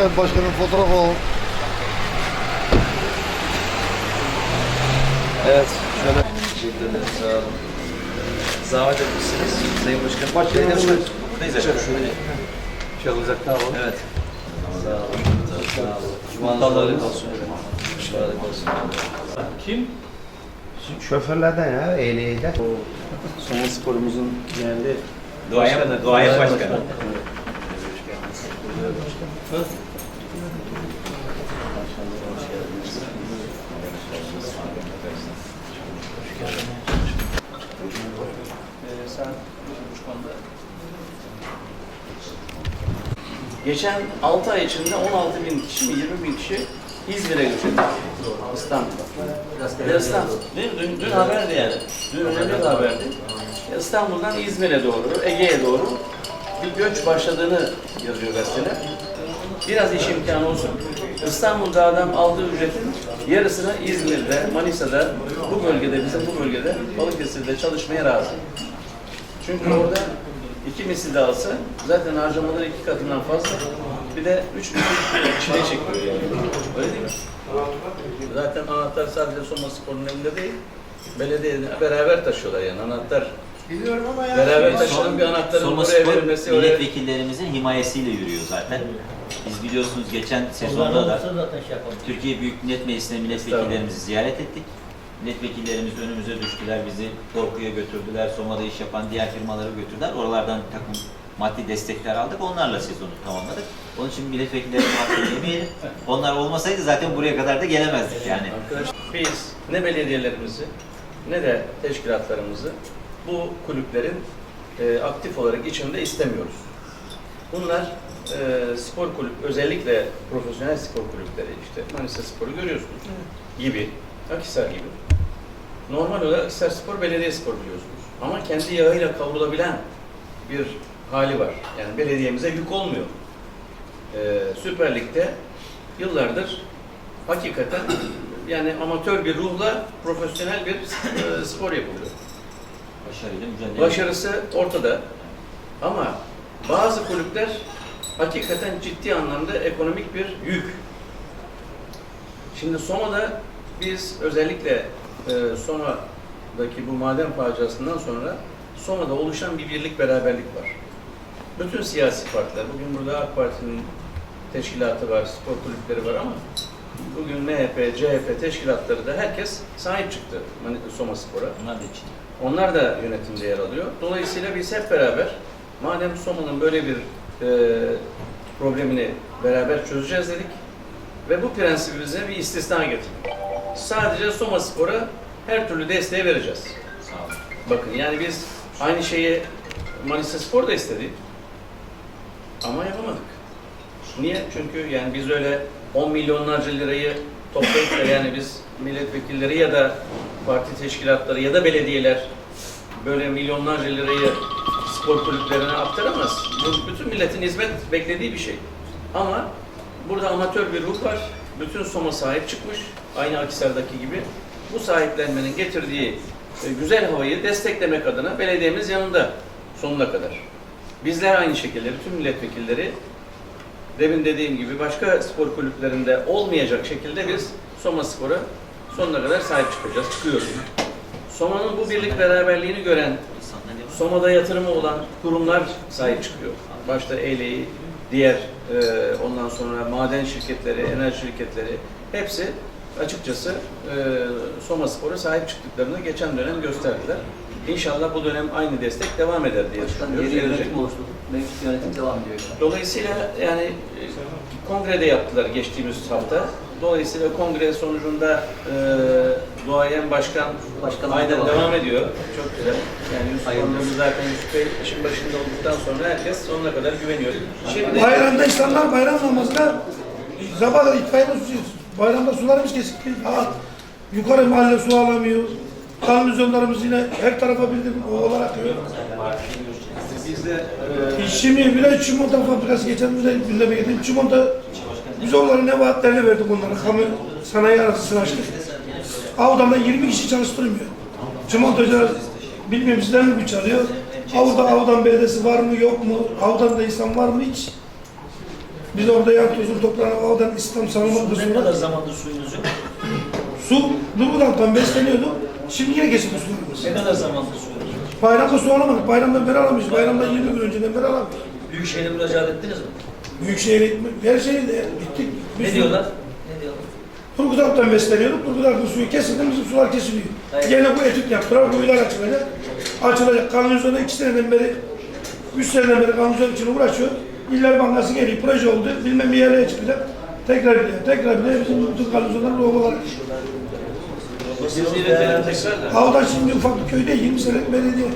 Evet başkanım fotoğraf alalım. Evet, şöyle. Teşekkür ederim, sağ olun. Zahmet etmişsiniz Sayın Başkanım. Başkanım, Neyse, buyurun. Neyse, şöyle. Şöyle uzakta alalım. Evet. Sağ olun. Sağ olun. Cumalar olsun. Mübarek olsun. Kim? Şoförlerden ya, ehliyede. Soma sporumuzun yerli Doğayan, doğayan başkanı. Geçen 6 ay içinde 16 bin kişi mi 20 bin kişi İzmir'e göç etti. İstanbul'da. İstanbul. Değil mi? Dün, dün haberdi yani. Dün önemli bir haberdi. İstanbul'dan İzmir'e doğru, Ege'ye doğru bir göç başladığını yazıyor gazeteler. Biraz iş imkanı olsun. İstanbul'da adam aldığı ücretin yarısını İzmir'de, Manisa'da, bu bölgede, bizim bu bölgede, Balıkesir'de çalışmaya razı. Çünkü orada iki misli de alsa zaten harcamaları iki katından fazla. Bir de üç misli çile çekiyor yani. Öyle değil mi? Zaten anahtar sadece Soma Spor'un elinde değil. Belediyenin beraber taşıyorlar yani anahtar. Biliyorum ama ya. Beraber taşınan bir anahtarın Soma buraya Spor verilmesi milletvekillerimizin himayesiyle yürüyor zaten. Biz biliyorsunuz geçen sezonda da Türkiye Büyük Millet Meclisi'ne milletvekillerimizi ziyaret ettik. Milletvekillerimiz önümüze düştüler, bizi korkuya götürdüler, Soma'da iş yapan diğer firmaları götürdüler. Oralardan bir takım maddi destekler aldık, onlarla sezonu tamamladık. Onun için milletvekillerine hakkını yemeyelim. Onlar olmasaydı zaten buraya kadar da gelemezdik yani. Arkadaş, biz ne belediyelerimizi ne de teşkilatlarımızı bu kulüplerin e, aktif olarak içinde istemiyoruz. Bunlar e, spor kulüp, özellikle profesyonel spor kulüpleri işte Manisa Spor'u görüyorsunuz gibi, Akhisar gibi. Normal olarak Akhisar Spor belediye spor biliyorsunuz. Ama kendi yağıyla kavrulabilen bir hali var. Yani belediyemize yük olmuyor. E, Süper Lig'de yıllardır hakikaten yani amatör bir ruhla profesyonel bir e, spor yapılıyor. Başarısı ortada. Ama bazı kulüpler hakikaten ciddi anlamda ekonomik bir yük. Şimdi Soma'da biz özellikle e, Soma'daki bu maden faciasından sonra Soma'da oluşan bir birlik beraberlik var. Bütün siyasi partiler, bugün burada AK Parti'nin teşkilatı var, spor kulüpleri var ama bugün MHP, CHP teşkilatları da herkes sahip çıktı Soma Spor'a. Onlar da yönetimde yer alıyor. Dolayısıyla biz hep beraber madem Soma'nın böyle bir e, problemini beraber çözeceğiz dedik ve bu prensibimize bir istisna getirdik. Sadece Soma Spor'a her türlü desteği vereceğiz. Sağ olun. Bakın yani biz aynı şeyi Manisa Spor da istedi. Ama yapamadık. Niye? Çünkü yani biz öyle 10 milyonlarca lirayı toplayıp da yani biz milletvekilleri ya da parti teşkilatları ya da belediyeler böyle milyonlarca lirayı spor kulüplerine aktaramaz. Bu bütün milletin hizmet beklediği bir şey. Ama burada amatör bir ruh var. Bütün Soma sahip çıkmış. Aynı Akhisar'daki gibi. Bu sahiplenmenin getirdiği e, güzel havayı desteklemek adına belediyemiz yanında sonuna kadar. Bizler aynı şekilde bütün milletvekilleri demin dediğim gibi başka spor kulüplerinde olmayacak şekilde biz Soma Spor'a sonuna kadar sahip çıkacağız, çıkıyoruz. Soma'nın bu birlik beraberliğini gören. Soma'da yatırımı olan kurumlar sahip çıkıyor. Başta ELE'yi, diğer e, ondan sonra maden şirketleri, enerji şirketleri hepsi açıkçası e, Soma Spor'a sahip çıktıklarını geçen dönem gösterdiler. İnşallah bu dönem aynı destek devam eder diye düşünüyoruz. Yeni yönetim oluşturduk. Mevcut yönetim devam ediyor. Dolayısıyla yani e, kongrede yaptılar geçtiğimiz hafta. Dolayısıyla kongre sonucunda e, duayen başkan, Başkan aynen devam. devam ediyor. Çok güzel. Yani Yusuf Hanım'ın zaten Yusuf Bey işin başında olduktan sonra herkes sonuna kadar güveniyor. Şimdi Bayramda insanlar bayram namazına sabah itfaiye susuyoruz. Bayramda sularımız kesik. Ha, yukarı mahalle su alamıyor. Kanalizasyonlarımız yine her tarafa bildim o olarak. biz de e, Şimdi bile çimento fabrikası geçen bize gündeme getirdim. Çimento biz onların ne vaatlerini verdik onlara. Kamu sanayi arasını açtık. Avdan'da 20 kişi çalıştırmıyor. Çimentocular bilmiyorum sizden mi güç alıyor? Avda Avdan belediyesi var mı yok mu? Avdan'da insan var mı hiç? Biz orada yan tozunu toprağına oradan İslam savunma Ne kadar zamandır suyunuz yok? su Durgudan'dan besleniyordu. Şimdi yine kesildi sularımız. Ne kadar zamandır yok? Bayramda su alamadık. Bayramdan beri alamayız. Bayramdan 20 gün önceden beri alamıyoruz. Büyükşehir'e müracaat ettiniz mi? Büyükşehir'e gitmek, her şeyi de gittik. Ne diyorlar? Ne diyorlar? Turgutap'tan besleniyorduk. Turgutap'ın suyu kesildi, bizim sular kesiliyor. Hayır. Gene bu etüt yaptılar, kuyular açılacak. Açılacak. Kanalizasyonda iki seneden beri, üç seneden beri kanalizasyon için uğraşıyor. İller Bankası geliyor, proje oldu, bilmem bir yerlere çıkacak. Tekrar bir yer, tekrar bir yer, bizim bütün kanalizasyonlar robolar. Siz da. Havdan şimdi ufak bir köyde 20 senelik belediye.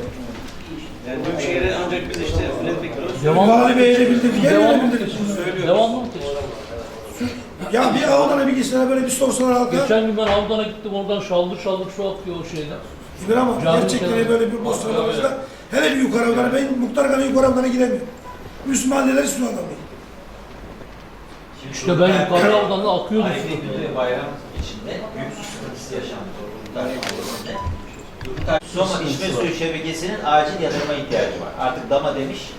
Yani Büyükşehir'e ancak biz işte milletvekili olarak Devam Vali Bey'e de bildirdik, bildirdik. Mı? Ya bir havdana bir gitseler böyle bir sorsalar halka. Geçen gün ben Avdan'a gittim oradan şaldır şaldır su akıyor o şeyden. Bir ama kenarı. böyle bir boş sıralamızda hele bir yukarı havdana, ben muhtar kadar yukarı havdana gidemiyorum. Müslümanları su alamıyor. İşte ben yukarı akıyordu su. Aydın ve bayram içinde büyük su sıkıntısı yaşandı. Soma içme suyu şebekesinin acil yatırma ihtiyacı var. Artık dama demiş.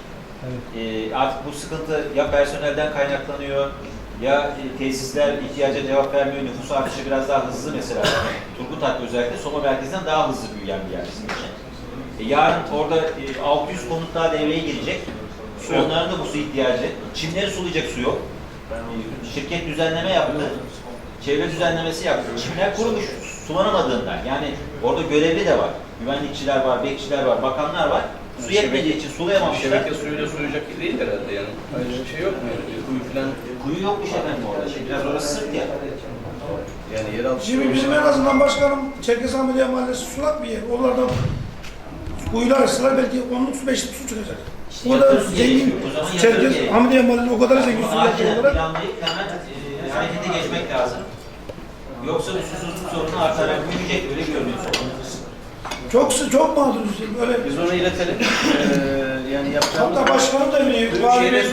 Ee, artık bu sıkıntı ya personelden kaynaklanıyor ya e, tesisler ihtiyaca cevap vermiyor. Nüfus artışı biraz daha hızlı mesela. Turgutak özellikle Soma merkezinden daha hızlı büyüyen bir yer bizim için. E, yarın orada e, 600 konut daha devreye girecek. Onların da bu su ihtiyacı. Çimleri sulayacak su yok. Şirket düzenleme yaptı. Çevre düzenlemesi yaptı. Çimler kurumuş sulanamadığından. Yani orada görevli de var. Güvenlikçiler var, bekçiler var, bakanlar var. Su yetmediği için sulayamamışlar. şebeke suyuyla suyacak değil herhalde yani. Öyle bir şey yok mu? Yani kuyu falan Kuyu yokmuş efendim orada. Şimdi biraz orası sırt ya. yani yeraltı Şimdi bizim en azından başkanım Çerkez Ahmediye Mahallesi sulak bir yer. Oralardan kuyular açsalar belki onluk su beşlik su çıkacak. Burada yatırım zengin Çerkez. Ahmediye Mahallesi o kadar zengin su Acilen yapıyor olarak. planlayıp hemen e, harekete geçmek lazım. Yoksa bu susuzluk sorunu artarak büyüyecek öyle görünüyor. Çok sı- çok mağduruz. Öyle Biz onu iletelim. Ee, yani yapacağımız... Hatta başkanım da biliyor. Vali Bey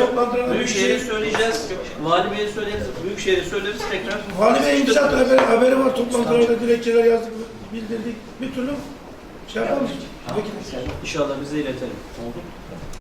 Büyükşehir'e şey. söyleyeceğiz. Vali Bey'e söyleriz. Büyükşehir'e söyleriz tekrar. Vali Bey'in bizzat haberi, haberi var. Toplantılarda dilekçeler yazdık, bildirdik. Bir türlü şey yapalım. Peki. İnşallah biz de iletelim. Oldu?